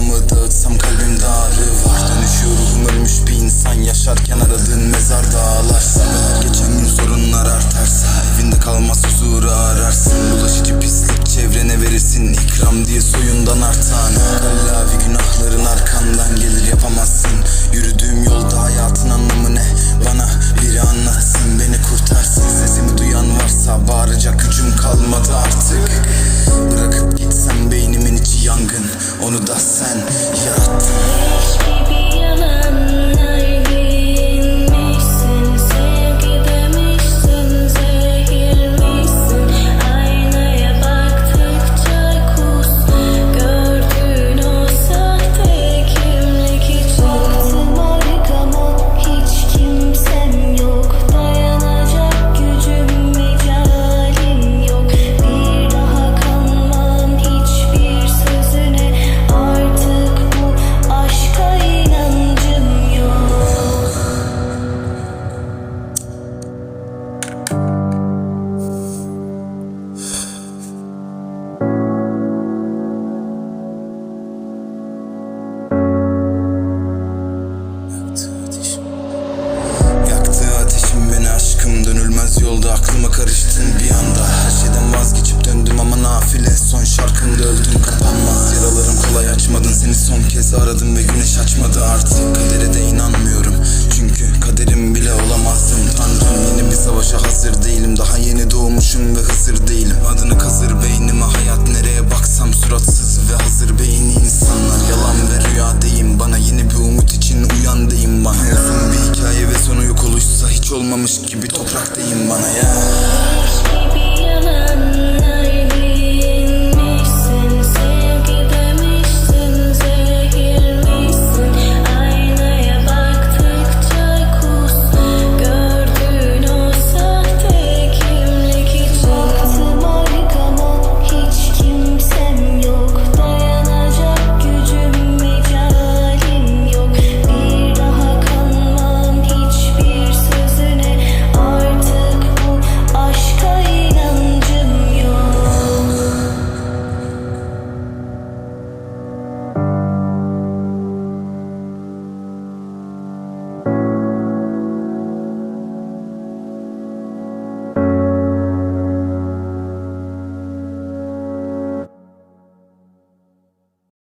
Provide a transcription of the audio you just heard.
Kafamı dağıtsam kalbimde ağrı var. Dönüşüyor ruhum ölmüş bir insan. Yaşarken aradığın mezar dağlarsa Geçen gün sorunlar artarsa Evinde kalmaz huzuru ararsın. Bulaşıcı pislik çevrene verirsin. İkram diye soyundan artan. Kallavi Aradım seni son kez aradım ve güneş açmadı artık. Kadere de inanmıyorum. Çünkü kaderim bile olamazsın. Tanrım yeni bir savaşa hazır değilim. Daha yeni doğmuşum ve hazır değilim. Adını kazır